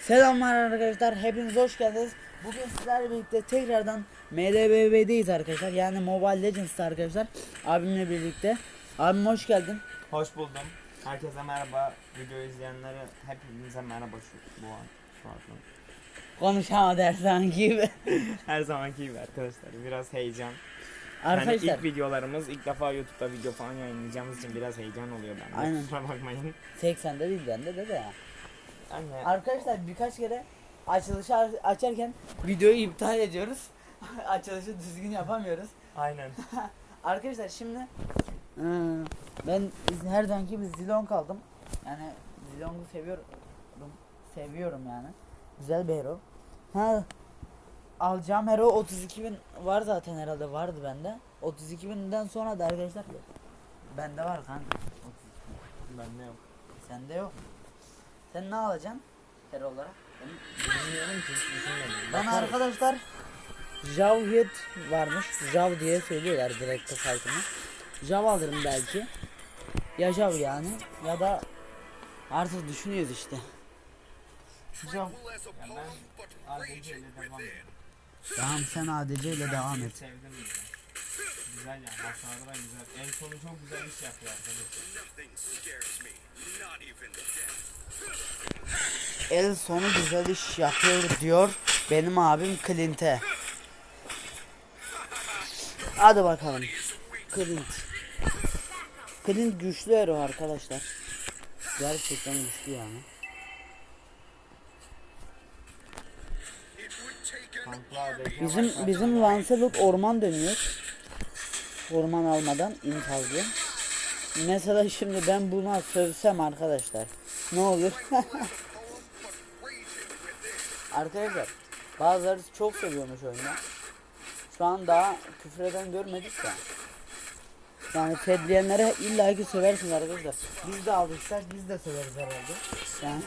Selamlar arkadaşlar, hepiniz hoş geldiniz. Bugün sizlerle birlikte tekrardan MLBB'deyiz arkadaşlar. Yani Mobile Legends'ta arkadaşlar. Abimle birlikte. Abim hoş geldin. Hoş buldum. Herkese merhaba. Video izleyenlere hepinize merhaba şu bu an. Şu an. Konuşamadı her zamanki gibi. Her zamanki gibi arkadaşlar. Biraz heyecan. Yani arkadaşlar, ilk videolarımız ilk defa YouTube'da video falan yayınlayacağımız için biraz heyecan oluyor bende. Aynen. Kusura bakmayın. 80'de değil bende de de ya. Anne. Arkadaşlar birkaç kere açılışı aç- açarken videoyu iptal ediyoruz. Açılışı düzgün yapamıyoruz. Aynen. Arkadaşlar şimdi eee, ben her zamanki gibi Zilong kaldım. Yani Zilong'u seviyorum. Seviyorum yani. Güzel bir hero. Ha alacağım hero 32 bin var zaten herhalde vardı bende. 32 binden sonra da arkadaşlar bende var kanka. 32 bin. Bende yok. Sende yok. Sen ne alacaksın hero olarak? Bilmiyorum ki düşünmedim. Arkadaşlar Javhit varmış. Jav diye söylüyorlar direkt sayfını. Jav alırım belki. Ya Jav yani ya da artık düşünüyoruz işte. Jav. Tamam sen ADC ile devam et. Güzel yani. Da güzel. En sonu çok güzel iş yapıyor arkadaşlar. El sonu güzel iş yapıyor diyor benim abim Clint'e. Hadi bakalım. Clint. Clint güçlü hero arkadaşlar. Gerçekten güçlü yani. Bizim bizim Lancelot orman dönüyor. Orman almadan infazlı. Mesela şimdi ben buna sövsem arkadaşlar. Ne olur? arkadaşlar bazıları çok seviyormuş oyunu. Şu an daha küfreden görmedik de. Yani fedleyenlere illaki söversiniz arkadaşlar. Biz de aldıysak biz de söveriz herhalde. Yani.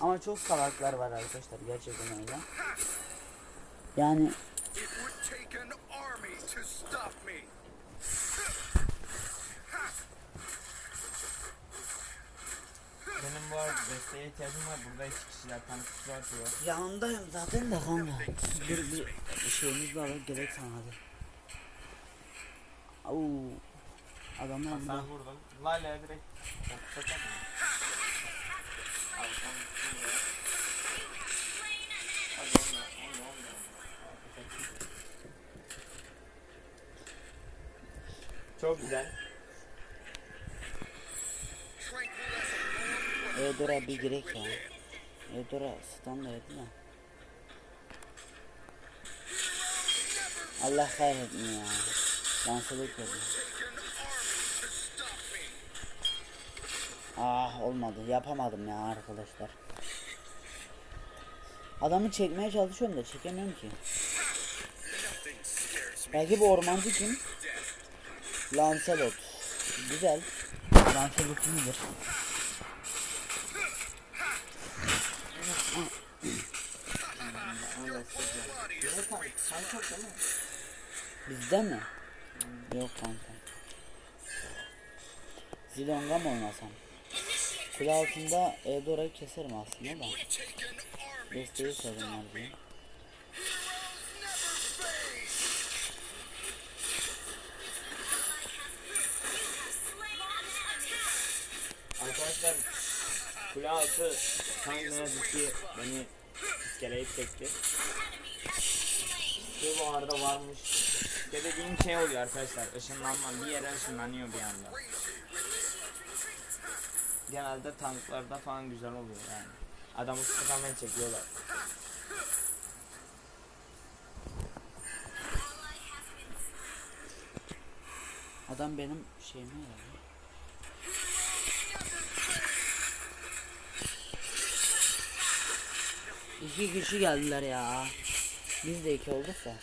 Ama çok salaklar var arkadaşlar gerçekten öyle. Yani Benim bu arada desteğe ihtiyacım var. Burada iki kişiler tankçısı atıyor. Yanındayım zaten de kanka. Bir, bir şeyimiz var gerek sana hadi. Au. Adamlar Sen burada. vurdun. Lale'ye direkt mı? Al, onu şuraya. Hadi onu da, onu da, onu da. Çok güzel. Eudora bir girek ya. Eudora stun da yedi de. Allah kahretsin ya. Stop me. Ah olmadı. Yapamadım ya arkadaşlar. Adamı çekmeye çalışıyorum da çekemiyorum ki. Belki bu ormancı kim? Lancelot. Güzel. Lancelot iyidir. Bizde mi? Yok kanka. Zilonga mı oynasam? Kule altında Eudora'yı keserim aslında da. Desteği sorunlar diye. Arkadaşlar kule altı tank ki beni iskeleye çekti. Şu bu arada varmış. Dediğim şey oluyor arkadaşlar. Işınlanma bir yere ışınlanıyor bir anda. Genelde tanklarda falan güzel oluyor yani. Adamı sıkıntı çekiyorlar. Adam benim şeyime geldi. İki kişi geldiler ya. Biz de iki olduk da.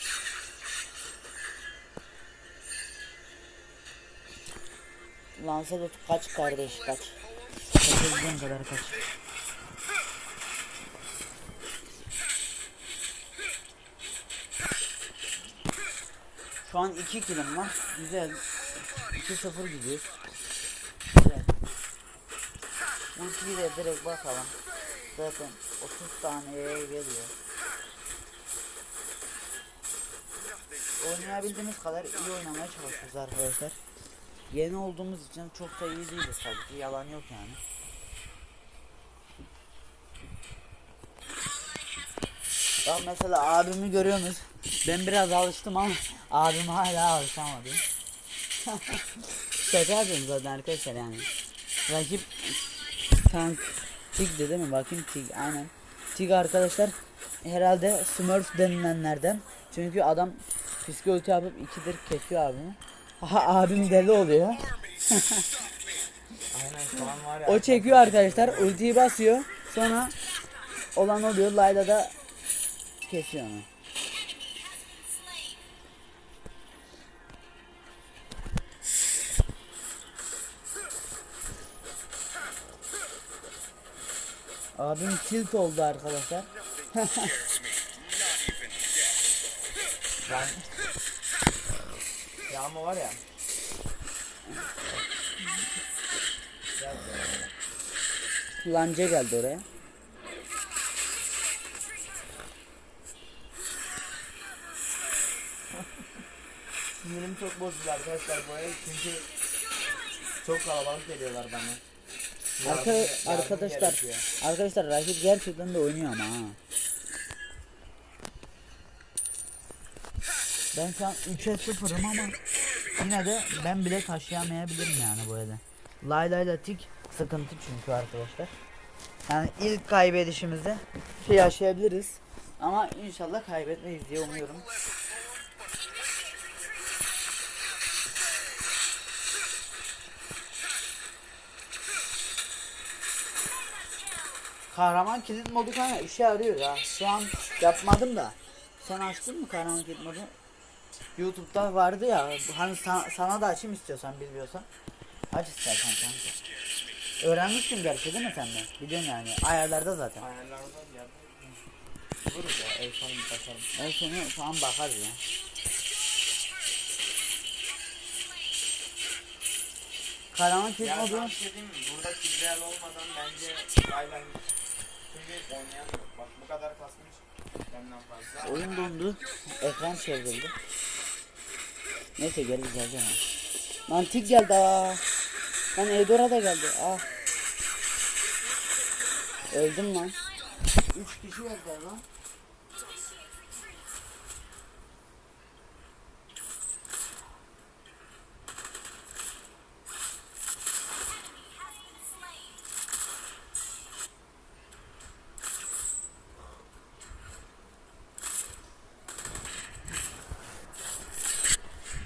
Lancelot kaç kardeş kaç. Kaçabildiğin kadar kaç. Şu an 2 kilim var. Güzel. 2-0 gidiyoruz. Güzel. Ultiyi de direkt basalım. Zaten 30 taneye geliyor. Oynayabildiğimiz kadar iyi oynamaya çalışıyoruz arkadaşlar. Yeni olduğumuz için çok da iyi değiliz tabii ki yalan yok yani. Bak mesela abimi görüyorsunuz. Ben biraz alıştım ama abim hala alışamadı. Şaka yapıyorum zaten arkadaşlar yani. Rakip tank Tig'di değil mi? Bakayım Tig aynen. Tig arkadaşlar herhalde Smurf denilenlerden. Çünkü adam fiske ulti yapıp ikidir kesiyor abimi. Aha abim deli oluyor. Aynen. O çekiyor arkadaşlar ultiyi basıyor. Sonra olan oluyor. Layla da kesiyor onu. Abim tilt oldu arkadaşlar. Ben... Yağma var ya. Buraya. Lanca geldi oraya. Sinirim çok bozuldu arkadaşlar bu ay çünkü çok kalabalık geliyorlar bana. Arka, arkadaşlar arkadaşlar rakip gerçekten de oynuyor ama ha. Ben şu an 3'e 0'ım ama yine de ben bile taşıyamayabilirim yani bu elde. Layla ile Tik sıkıntı çünkü arkadaşlar. Yani ilk kaybedişimizde şey yaşayabiliriz. Ama inşallah kaybetmeyiz diye umuyorum. Kahraman kilit modu kanka işe yarıyor ya. Şu an yapmadım da. Sen açtın mı kahraman kilit modu? YouTube'da vardı ya. Hani sa- sana da açayım istiyorsan bilmiyorsan. Aç istersen kanka. Öğrenmişsin gerçi değil mi sen de? Biliyorsun yani. Ayarlarda zaten. Ayarlarda yerde. Vururuz ya el sonu bir bakalım. En sonu şu an bakarız ya. Kahraman kilit Ya modu. ben bir şey diyeyim mi? Burada kibreal olmadan bence Layla Çünkü oynayamıyor. Bak bu kadar kasmış. Benden fazla. Oyun dondu. Ekran çevrildi. Neyse geri geleceğim. Lan tik geldi aa. Lan Eudora da geldi. Ah. Öldüm lan. 3 kişi geldi lan.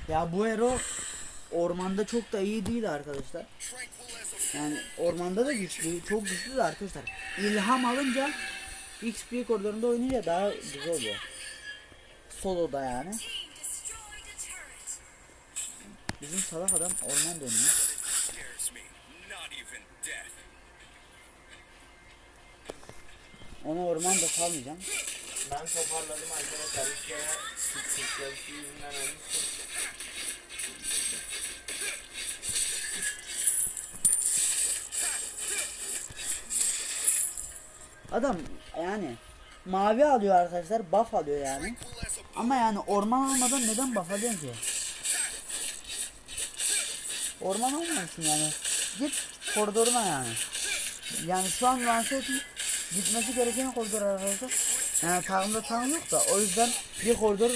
Ya bu hero ormanda çok da iyi değil arkadaşlar. Yani ormanda da güçlü, çok güçlü de arkadaşlar. İlham alınca XP koridorunda oynayınca daha güzel oluyor. Solo'da yani. Bizim salak adam orman dönüyor. Scares me. Not even death. Ona orman da salmayacağım. Ben toparladım arkadaşlar. Bir kere sıkıntı yüzünden ölmüştüm. Adam yani mavi alıyor arkadaşlar, buff alıyor yani. Ama yani orman almadan neden buff alıyorsun ki? Orman olmamışsın yani. Git koridoruna yani. Yani şu an Lancelot'un gitmesi gereken koridor arkadaşlar. Yani takımda tanım yok da o yüzden bir koridor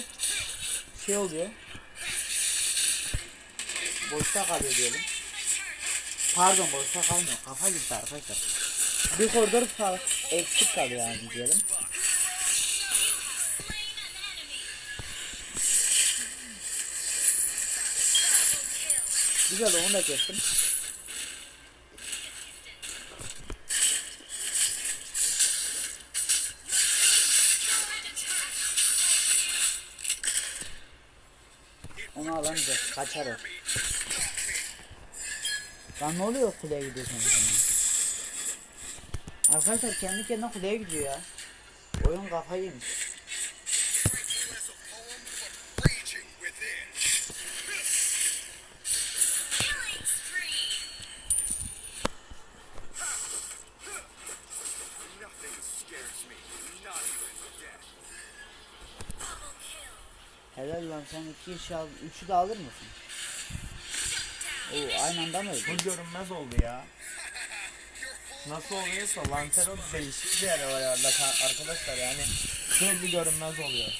şey oluyor. Boşta kalıyor diyelim. Pardon boşta kalmıyor. Kafa gitti arkadaşlar. Bir koridor eksik kalıyor yani diyelim. Güzel onu da kestim. Onu alamayacak. Kaçar o. Lan ne oluyor kuleye gidiyorsunuz? şimdi? Arkadaşlar kendi kendine kuleye gidiyor ya. Oyun kafayı yemiş. İki işi al, üçü de alır mısın? Oo aynı anda mı öldün? Bu görünmez oldu ya. Nasıl oluyorsa Lancelot değişik bir yer var ka- arkadaşlar yani sürekli görünmez oluyor.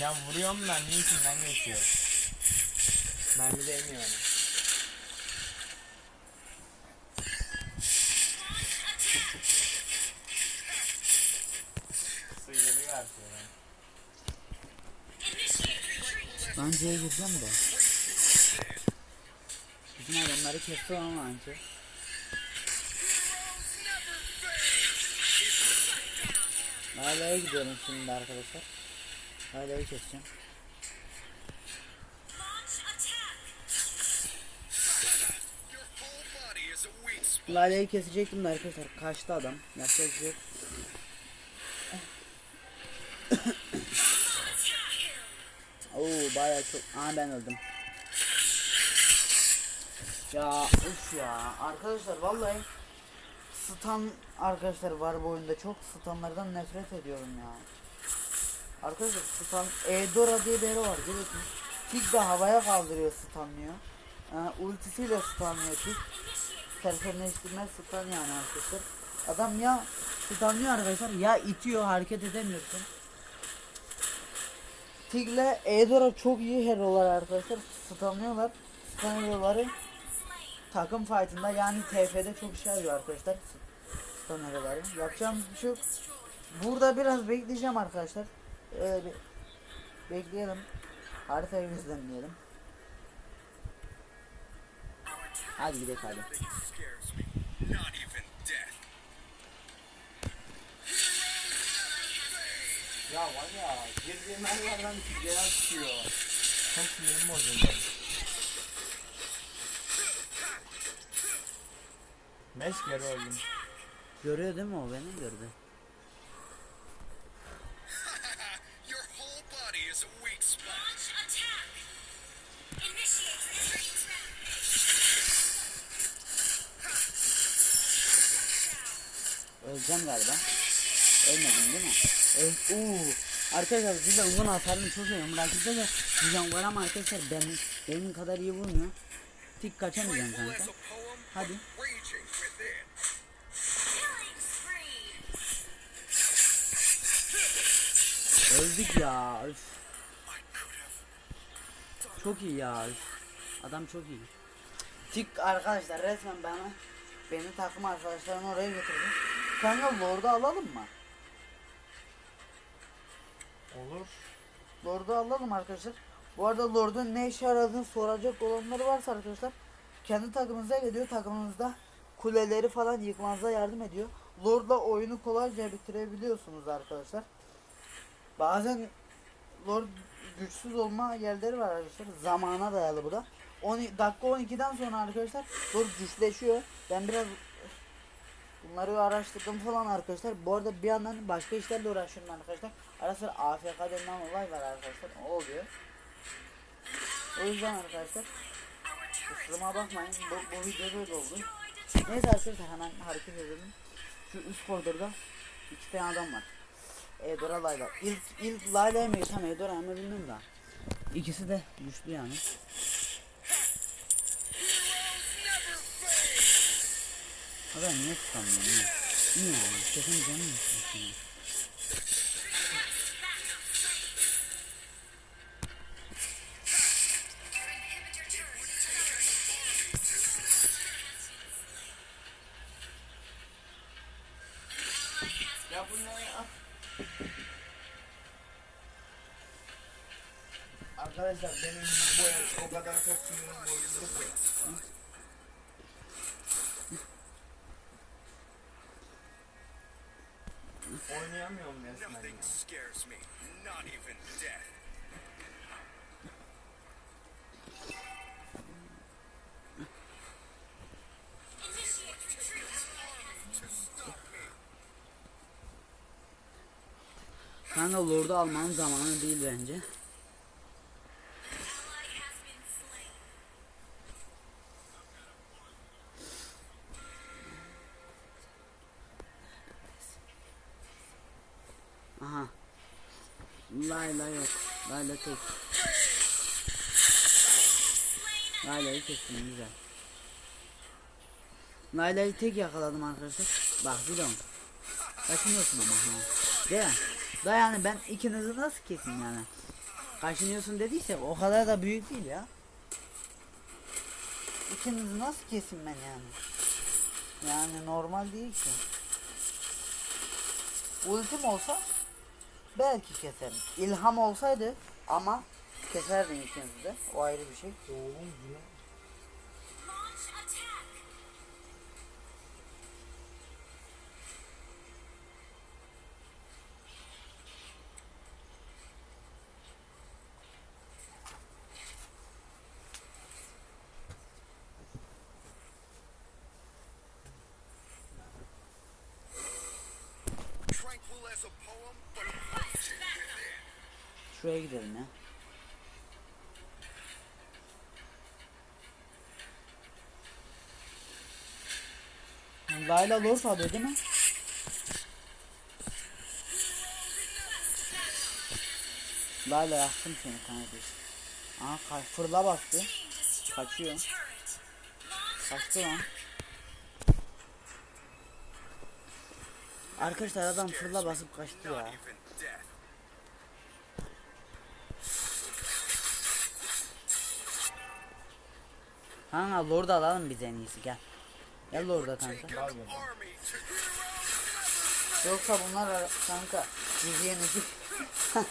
Ya vuruyorum mermi içinden geçiyor. Mermi değmiyor ona. C'ye gireceğim de. Bizim adamları kesti ama anca. Lale'ye gidiyorum şimdi arkadaşlar. Lale'yi keseceğim. Lale'yi kesecektim de arkadaşlar. Kaçtı adam. Yapacak bir şey yok. Oo bayağı çok. Aa ben öldüm. Ya uf ya. Arkadaşlar vallahi stun arkadaşlar var bu oyunda. Çok stunlardan nefret ediyorum ya. Arkadaşlar stun Eudora diye bir var görüyorsunuz. Tik de havaya kaldırıyor stunlıyor. Ee, ultisiyle stunlıyor Tik. Sersemleştirme stun yani arkadaşlar. Adam ya stunlıyor arkadaşlar ya itiyor hareket edemiyorsun. Tig'le Eudora çok iyi hero'lar arkadaşlar. Stunlıyorlar. Stun takım fight'ında yani TF'de çok işe yarıyor arkadaşlar. Stun. Yapacağımız bir şey. Burada biraz bekleyeceğim arkadaşlar. Ee, bir bekleyelim. Haritayı gözlemleyelim. Hadi gidelim hadi. Nothing scares me. Not even death. Ya var ya girdiğim her yerden gelen çıkıyor. Çok sinirim bozuldu. Beş kere öldüm. Görüyor değil mi o beni gördü. Öleceğim galiba. Öl Oo. Arkadaşlar size onun hasarını çok seviyorum. Rakipte de Zilan var ama arkadaşlar benim, benim kadar iyi vurmuyor. Tik kaçamayacağım kanka. Hadi. Öldük ya. Have. Çok iyi ya. üf. Adam çok iyi. Tik arkadaşlar resmen bana beni takım arkadaşlarını oraya getirdi. Kanka Lord'u alalım mı? Olur. Lord'u alalım arkadaşlar. Bu arada Lord'un ne işe yaradığını soracak olanları varsa arkadaşlar kendi takımınıza geliyor. Takımınızda kuleleri falan yıkmanıza yardım ediyor. Lord'la oyunu kolayca bitirebiliyorsunuz arkadaşlar. Bazen Lord güçsüz olma yerleri var arkadaşlar. Zamana dayalı bu da. 10, dakika 12'den sonra arkadaşlar Lord güçleşiyor. Ben biraz bunları araştırdım falan arkadaşlar. Bu arada bir yandan başka işlerle uğraşıyorum arkadaşlar. Ara sıra AFK denilen olay var arkadaşlar. O oluyor. O yüzden arkadaşlar kusuruma bakmayın. Bu, bu video böyle oldu. Neyse arkadaşlar hemen hareket edelim. Şu üst koridorda iki tane adam var. Eudora Layla. İlk, ilk Layla'ya mı geçsem Eudora mı bilmiyorum da. İkisi de güçlü yani. Adam niye tutamıyor? Niye? Niye yani? Kesin canım mı tutamıyor? Ya bu ne ya? Arkadaşlar benim bu el o kadar çok sinirim bozuldu ki. Oynayamıyorum resmen. Nothing scares me. Not even death. Kanka Lord'u almanın zamanı değil bence. Layla tek. Layla'yı kestim güzel. Layla'yı tek yakaladım arkadaşlar. Bak Zilon. Kaçınıyorsun ama ha. Değil mi? Da yani ben ikinizi nasıl keseyim yani? Kaçınıyorsun dediyse o kadar da büyük değil ya. İkinizi nasıl keseyim ben yani? Yani normal değil ki. Ultim olsa belki keserim. İlham olsaydı ama keserdim ikinizi de. O ayrı bir şey. Oğlum attack. Tranquil as a poem, but. Şuraya gidelim ya. Layla Lord alıyor değil mi? Layla yaktım seni kardeş. Aa ka- fırla bastı. Kaçıyor. Kaçtı lan. Arkadaşlar adam fırla basıp kaçtı ya. Kanka Lord'u alalım biz en iyisi gel. Gel Lord'a kanka. Yoksa bunlar kanka yüzeye nekip.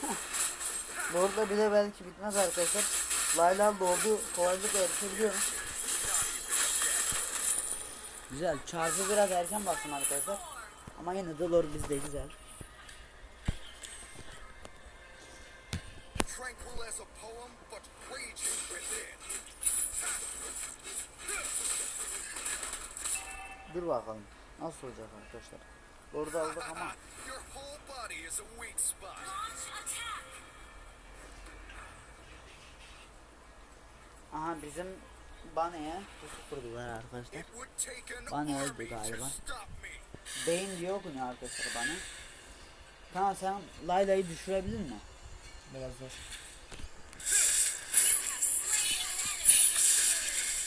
Lord'la bile belki bitmez arkadaşlar. Layla Lord'u kolaylıkla erişebiliyorum. Güzel. Charge'ı biraz erken bastım arkadaşlar. Ama yine de Lord bizde güzel. Dur bakalım. Nasıl olacak arkadaşlar. Lord'u aldık ama. Aha bizim Bane'ye pusu kurdular arkadaşlar. Bana öldü galiba. Beyin diyor okunuyor arkadaşlar bana. Tamam sen Layla'yı düşürebilir mi? Biraz zor.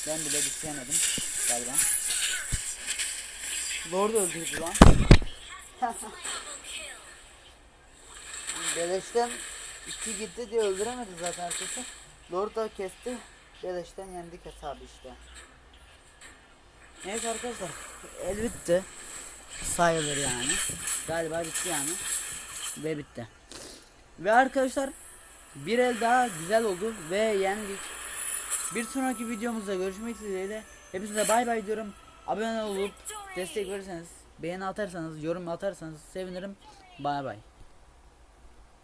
Ben bile düşüremedim galiba. Lord öldürdü lan. Beleşten iki gitti diye öldüremedi zaten arkadaşlar. Lord da kesti. Beleşten yendik hesabı işte. Neyse arkadaşlar. El bitti. Sayılır yani. Galiba bitti yani. Ve bitti. Ve arkadaşlar bir el daha güzel oldu ve yendik. Bir sonraki videomuzda görüşmek dileğiyle. Hepinize bay bay diyorum. Abone olup destek verirseniz, beğeni atarsanız, yorum atarsanız sevinirim. Bay bay.